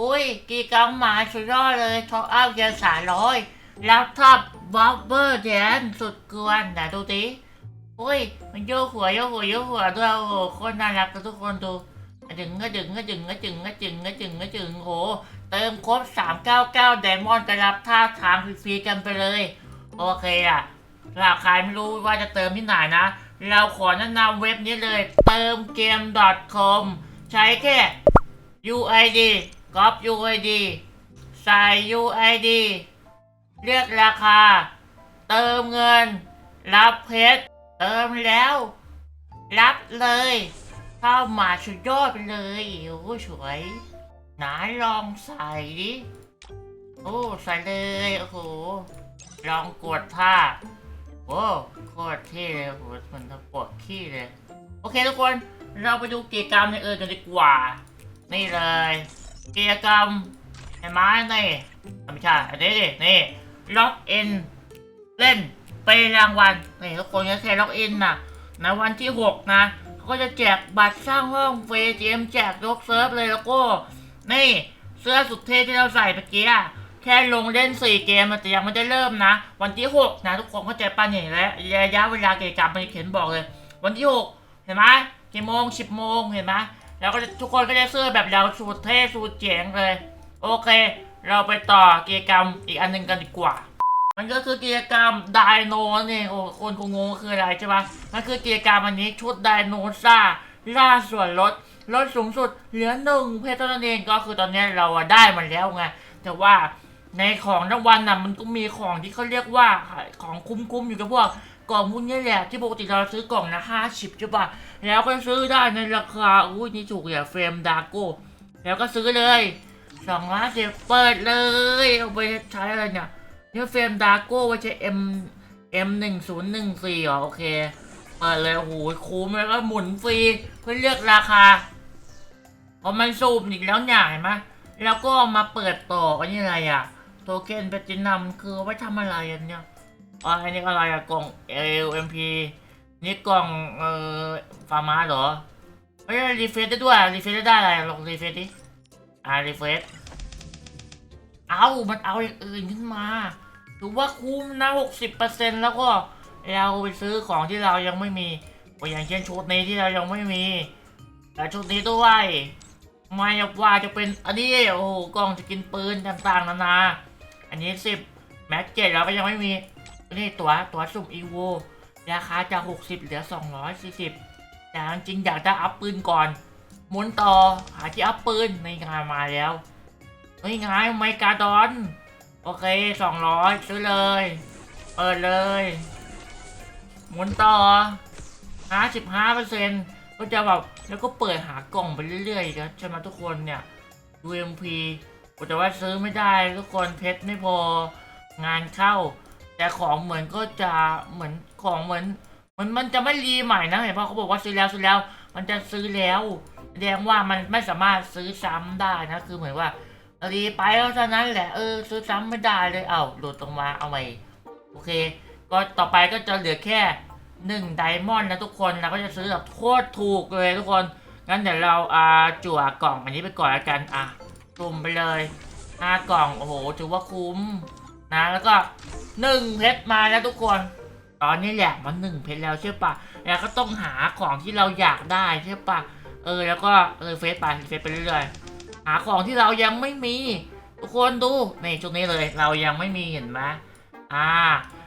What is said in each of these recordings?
อุ้ยกีกังหมาสุดยอดเลยท็อปอัพเกียร์สามร้อยแล้วทับบัฟเบอร์แดนสุดกวนไหนดูดิอุ้ยมันโยกหัวโยกหัวโยกหัวด้วยโอ้โหคตรน่ารักกันทุกคนดูกระดึงกระดึงกระดึงกระดึงกระดึงกระดึงกระดึงโอ้เติมครบ 399 ไดมอนด์จะรับท่าทางฟรีๆกันไปเลย โอเคอะหรับใครไม่รู้ว่าจะเติมที่ไหนนะ เราขอแนะนำเว็บนี้เลย เติมเกม .com ใช้แค่ UID ก๊อป UID ใส่ UID เรียกราคา เติมเงิน รับเพชรเติมแล้ว รับเลย เข้ามาสุดยอดไปเลยโอ้สวยไหนลองใส่ดิโอ้ใส่เลยโอ้โหลองกดท่าโอ้โคตรเท่เลยโอ้โหมันจะปวดขี้เลย โอเคทุกคนเราไปดูกิจกรรมในเอื่นกันดีกว่า นี่เลย กิจกรรมเห็นไหมนี่ไม่ใช่อันนี้ดินี่ล็อกอินเล่นไปรางวัลนี่ทุกคนก็แค่ล็อกอินนะในวันที่ 6 นะเขาก็จะแจกบัตรสร้างห้องเฟรเจมแจกยกเซิร์ฟเลยแล้วก็ นี่เสื้อสุดเท่ที่เราใส่เมื่อกี้อะแค่ลงเล่น 4 เกมมันแต่ยังไม่ได้เริ่มนะ วันที่ 6 นะ ทุกคนเข้าใจปะเนี่ยแล้วระยะเวลากิจกรรมมันเขียนบอกเลย วันที่ 6 เห็นไหมกี่โมง 10 โมงเห็นไหม แล้วก็ทุกคนก็ได้เสื้อแบบเราสูตรเท่สูตรเจ๋งเลย โอเค เราไปต่อกิจกรรมอีกอันหนึ่งกันดีกว่า มันก็คือกิจกรรมไดโนนี่โอ้คนคงงงว่าคืออะไรใช่ปะมันคือกิจกรรมอันนี้ชุดไดโนซ่าล่าส่วนลดลดสูงสุดเหลือหนึ่งเพชรนั้นเองก็คือตอนนี้เราได้มันแล้วไงแต่ว่าในของรางวัลน่ะมันก็มีของที่เขาเรียกว่าของคุ้มๆอยู่กับพวก กล่องพวกนี้แหละที่ปกติเราซื้อกล่องละห้าสิบใช่ปะแล้วก็ซื้อได้ในราคาอุ้ยนี่ถูกอย่าเฟรมดาโก้แล้วก็ซื้อเลยสองล้านสิบเปิดเลยเอาไปใช้อะไรเนี่ยนี่เฟรมดาโก้ไว้ใช้ M M หนึ่งศูนย์หนึ่งสี่อ๋อโอเคเปิดเลยโอ้โหคุ้มแล้วก็หมุนฟรีเพื่อเลือกราคาพอมันสูบอีกแล้วเนี่ยเห็นไหมแล้วก็มาเปิดต่ออันนี้อะไรอะ โทเค็นแพตินัมคือไว้ทำอะไรอันเนี้ย อ๋ออันนี้อะไรอะกล่อง LMP นี่กล่องเอ่อฟาร์มาเหรอไม่ได้รีเฟรชได้ด้วยรีเฟรชได้อะไรลองรีเฟรชดิอ่ารีเฟรชเอามันเอาอย่างอื่นขึ้นมาถือว่าคุ้มนะหกสิบเปอร์เซ็นแล้วก็เราไปซื้อของที่เรายังไม่มีอย่างเช่นชุดนี้ที่เรายังไม่มี แต่ชุดนี้ด้วยไม่ว่าจะเป็นอันนี้โอ้โหกล่องจะกินปืนต่างๆนานา อันนี้สิบแม็กเจ็ดเราก็ยังไม่มี นนี้ตัวตัวสุ่มอีโวราคาจากหกสิบเหลือสองร้อยสี่สิบแต่จริงๆอยากจะอัพปืนก่อนหมุนต่อหาที่อัพปืนในงานมาแล้วเฮ้ยไงไมกาดอน โอเคสองร้อยซื้อเลย เปิดเลย หมุนต่อห้าสิบห้าเปอร์เซ็นก็จะแบบแล้วก็เปิดหากล่องไปเรื่อยๆนะใช่ไหมทุกคนเนี่ย UMP กูแต่ว่าซื้อไม่ได้ทุกคนเพชรไม่พองานเข้า แต่ของเหมือนก็จะเหมือนของเหมือน มันมันจะไม่รีใหม่นะเห็นป่ะเขาบอกว่าซื้อแล้วซื้อแล้ว มันจะซื้อแล้วแสดงว่ามันไม่สามารถซื้อซ้ำได้นะคือเหมือนว่ารีไปแล้วเท่านั้นแหละเออซื้อซ้ำไม่ได้เลยเอ้าหลุดตรงมาเอาใหม่โอเค ก็ต่อไปก็จะเหลือแค่หนึ่งไดมอนด์นะทุกคนเราก็จะซื้อแบบโคตรถูกเลยทุกคนงั้นเดี๋ยวเราอ่าจั่วกล่องอันนี้ไปก่อนละกันอะตุ่มไปเลยห้ากล่องโอ้โหถือว่าคุ้ม นะแล้วก็หนึ่งเพชรมาแล้วทุกคน ตอนนี้แหละมันหนึ่งเพชรแล้วใช่ปะแล้วก็ต้องหาของที่เราอยากได้ใช่ปะเออแล้วก็เออเฟซไปเฟซไปเรื่อยๆหาของที่เรายังไม่มีทุกคนดูนี่ชุดนี้เลยเรายังไม่มีเห็นไหมอ่า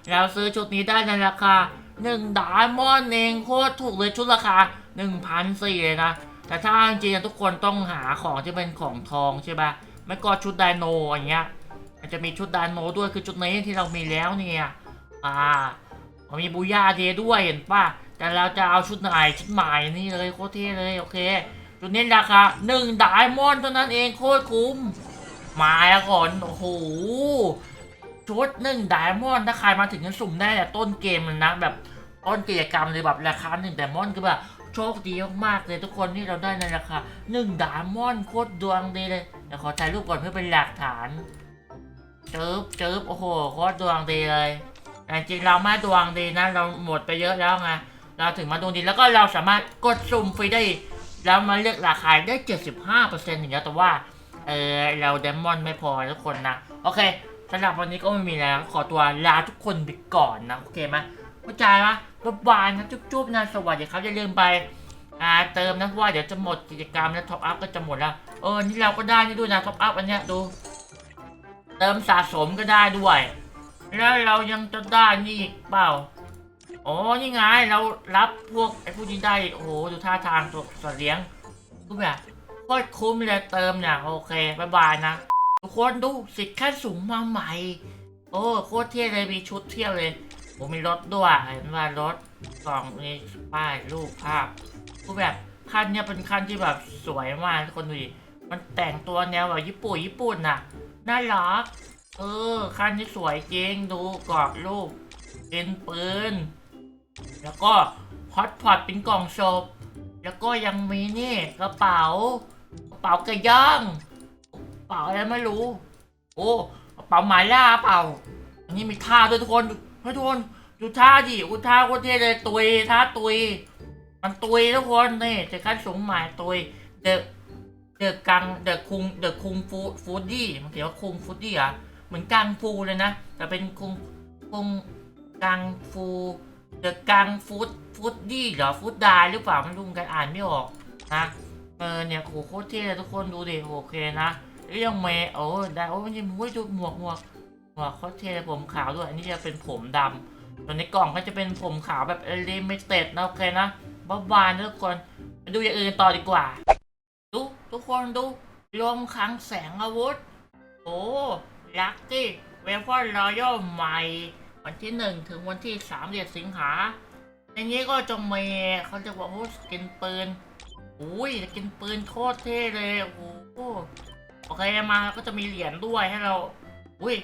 เราซื้อชุดนี้ได้ในราคาหนึ่งดามอนเองโคตรถูกเลยชุดราคาหนึ่งพันสี่เลยนะแต่ถ้าจริงๆทุกคนต้องหาของที่เป็นของทองใช่ปะไม่ก็ชุดไดโนอย่างเงี้ย มันจะมีชุดไดโนด้วยคือชุดนี้ที่เรามีแล้วเนี่ยอ่ามันมีบูย่าเดด้วยเห็นป่ะแต่เราจะเอาชุดไหนชุดใหม่นี่เลยโคตรเท่เลยโอเคจุดนี้ราคาหนึ่งไดมอนเท่านั้นเองโคตรคุ้มมาแล้วก่อนโอ้โหชุดหนึ่งไดมอนถ้าใครมาถึงจะสุ่มได้แต่ต้นเกมนะแบบต้นกิจกรรมเลยแบบราคาหนึ่งไดมอนก็แบบโชคดีมากๆเลยทุกคนที่เราได้ในราคาหนึ่งไดมอนโคตรดวงดีเลยเดี๋ยวขอถ่ายรูปก่อนเพื่อเป็นหลักฐาน จิบเจิบโอ้โหโคตรดวงดีเลยแต่จริงเราไม่ดวงดีนะเราหมดไปเยอะแล้วไงเราถึงมาดวงดีแล้วก็เราสามารถกดสุ่มฟรีได้แล้วมาเลือกราคาได้ 75%อย่างเงี้ยแต่ว่าเออเราเดมอนไม่พอทุกคนนะ โอเคสำหรับวันนี้ก็ไม่มีแล้ว ขอตัวลาทุกคนไปก่อนนะ โอเคไหมเข้าใจไหมบ๊ายบายนะจุ๊บๆนะสวัสดีครับอย่าลืมไปอ่าเติมนะเพราะว่าเดี๋ยวจะหมดกิจกรรมแล้วท็อปอัพก็จะหมดแล้วเออนี่เราก็ได้นี่ด้วยนะท็อปอัพอันเนี้ยดู เติมสะสมก็ได้ด้วย แล้วเรายังจะได้นี่อีกเปล่าอ๋อนี่ไงเรารับพวกไอ้พวกนี้ได้โอ้โหดูท่าทางตัวสัตว์เลี้ยงก็แบบโคตรคุ้มเลยเติมเนี่ยโอเคบายบายนะทุกคนดูสิทธิ์ขั้นสูงมาใหม่ โอ้โคตรเท่เลยมีชุดเที่ยวเลยผมมีรถด้วยเห็นว่ารถกล่องมีป้ายรูปภาพก็แบบคันเนี้ยเป็นคันที่แบบสวยมากทุกคนดูดิมันแต่งตัวแนวแบบญี่ปุ่นญี่ปุ่นน่ะ น่ารักเออคันนี้สวยจริงดูกรอบรูปเป็นปืน แล้วก็ฮอตพอตเป็นกล่องศพแล้วก็ยังมีนี่กระเป๋ากระเป๋ากระย่างกระเป๋าอะไรไม่รู้ โอ้กระเป๋าหมายล่าเปล่าอันนี้มีท่าด้วยทุกคนเฮ้ยทุกคนดูท่าดิอุยท่าโคตรเท่เลยตุยท่าตุย มันตุยทุกคนนี่จะขั้นสูงหมายตุยเดอะ เดอะกังเดอะคุงเดอะคุงฟูฟูดดี้มันเขียนว่าคุงฟูดดี้อะเหมือนกังฟูเลยนะ แต่เป็นคุงคุงกังฟูเดอะกังฟูดฟูดดี้เหรอฟูดดาหรือเปล่าไม่รู้เหมือนกันอ่านไม่ออกนะเออเนี่ยโหโคตรเท่เลยทุกคนดูดิโอเคนะแล้วยังเมย์โอ้ได้โอ้มันยังมุ้ยดูหมวกหมวกหัวกเขาเทผมขาวด้วยอันนี้จะเป็นผมดำส่วนในกล่องก็จะเป็นผมขาวแบบลิมิเต็ดนะโอเคนะบ๊ายบายนะทุกคนไปดูอย่างอื่นต่อดีกว่า ทุกคนดูลมคลังแสงอาวุธ โอ้ลักกี้เวฟอนรอยัลใหม่ วันที่หนึ่งถึงวันที่สามเดือนสิงหา ในนี้ก็จะมีเขาจะบอกว่าสกินปืนอุ้ยสกินปืนโคตรเท่เลยโอ้โหโอเคมาก็จะมีเหรียญด้วยให้เราอุ้ย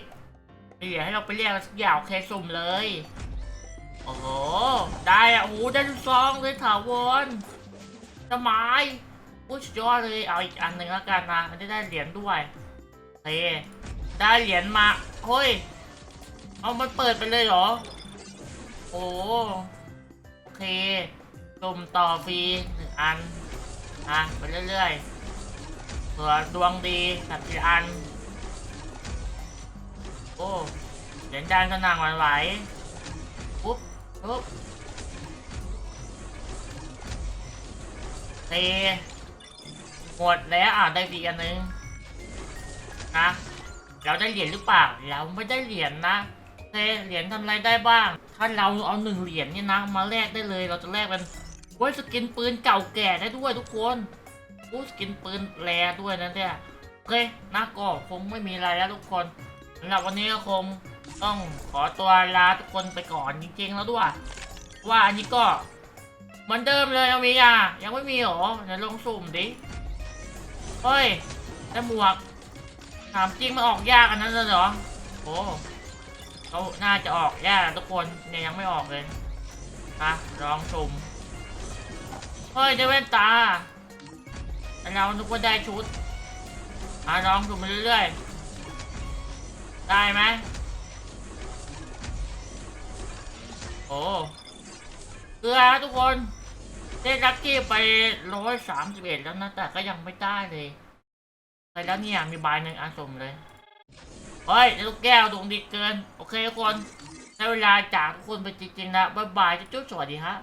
มีเหรียญให้เราไปเรียกสักอย่างโอเคสุ่มเลย โอ้โหได้อะโอ้ได้ทุกซองเลยถาวรสมัย อุ้ยสุดยอดเลยเอาอีกอันหนึ่งแล้วกันนะมันจะได้เหรียญด้วยโอเคได้เหรียญมาเฮ้ยเอามันเปิดไปเลยเหรอ โอ้โอเคสุ่มต่อฟรีหนึ่งอันอะไปเรื่อยๆเผื่อดวงดีสักทีอัน โอ้เสียงดังสนั่นหวั่นไหวปุ๊บปุ๊บเท หมดแล้วอะได้อีกอันนึงนะเราได้เหรียญหรือเปล่าเราไม่ได้เหรียญนะเทเหรียญทำอะไรได้บ้าง ถ้าเราเอาหนึ่งเหรียญเนี่ยนะมาแลกได้เลยเราจะแลกเป็นเว้ยสกินปืนเก่าแก่ได้ด้วยทุกคนโอ้สกินปืนแรด้วยนะเนี่ยโอเคนะก็คงไม่มีอะไรแล้วทุกคนสำหรับวันนี้ก็คงต้องขอตัวลาทุกคนไปก่อนจริงๆแล้วด้วย ว่าอันนี้ก็เหมือนเดิมเลยเอามีอะยังไม่มีหรอเดี๋ยวลองสุ่มดิ เฮ้ยแต่หมวกถามจริงมันออกยากอันนั้นเลยเหรอโอ้เขาน่าจะออกยากทุกคนเนี่ยยังไม่ออกเลยอะลองสุ่มเฮ้ยได้แว่นตาแต่เรานึกว่าได้ชุดอะลองสุ่มไปเรื่อยๆได้ไหมโอ้เกลือทุกคน ได้ลักกี้ไปร้อยสามสิบเอ็ดแล้วนะ แต่ก็ยังไม่ได้เลยไปแล้วเนี่ยมีใบหนึ่งอาสมเลยเฮ้ยลูกแก้วดวงดีเกิน โอเคทุกคน ใช้เวลาจากทุกคนไปจริงๆนะบ๊ายบายจุ๊บสวัสดีฮะ